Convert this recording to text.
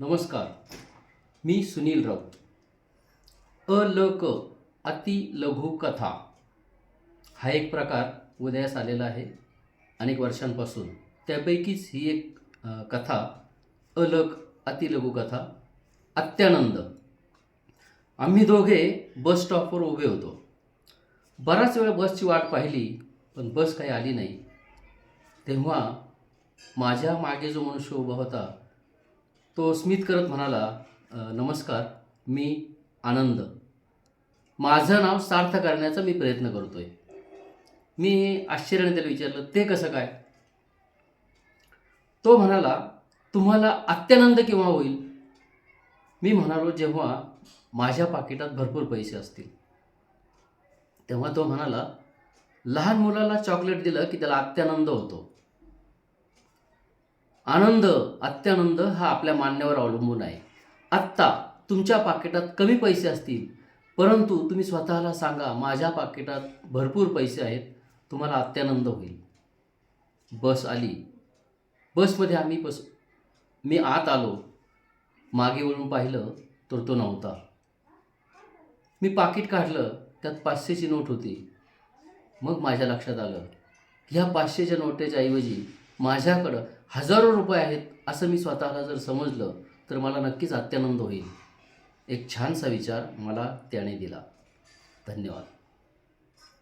नमस्कार. मी सुनील राऊत. अ ल क अति लघु कथा. हा एक प्रकार उदयास आलेला आहे. अनेक वर्षांपासून. त्यापैकीच ही एक कथा अलग अतिलघु कथा अत्यानंद. आम्ही दोघे बस स्टॉपवर उभे होतो. बराच वेळ बसची वाट पाहिली पण बस काही आली नाही. तेव्हा माझ्या मागे जो मनुष्य उभा होता तो स्मित करत म्हणाला नमस्कार मी आनंद. माझं नाव सार्थ करण्याचा मी प्रयत्न करतोय. मी आश्चर्याने त्याला विचारलं ते कसं काय? तो म्हणाला तुम्हाला अत्यानंद केव्हा होईल? मी म्हणालो जेव्हा माझ्या पाकिटात भरपूर पैसे असतील. तेव्हा तो म्हणाला लहान मुलाला चॉकलेट दिलं की त्याला अत्यानंद होतो. आनंद अत्यानंद हा आपल्या मान्यावर अवलंबून आहे. आत्ता तुमच्या पाकिटात कमी पैसे असतील परंतु तुम्ही स्वतःला सांगा माझ्या पाकिटात भरपूर पैसे आहेत तुम्हाला अत्यानंद होईल. बस आली. बसमध्ये आम्ही बस मी आत आलो. मागे वळून पाहिलं तर तो नव्हता. मी पाकिट काढलं त्यात पाचशेची नोट होती. मग माझ्या लक्षात आलं ह्या पाचशेच्या नोटेच्या ऐवजी माझ्याकडं हजारो रुपये आहेत असं मी स्वतःला जर समजलं तर मला नक्कीच अत्यानंद होईल. एक छानसा विचार मला त्याने दिला. धन्यवाद.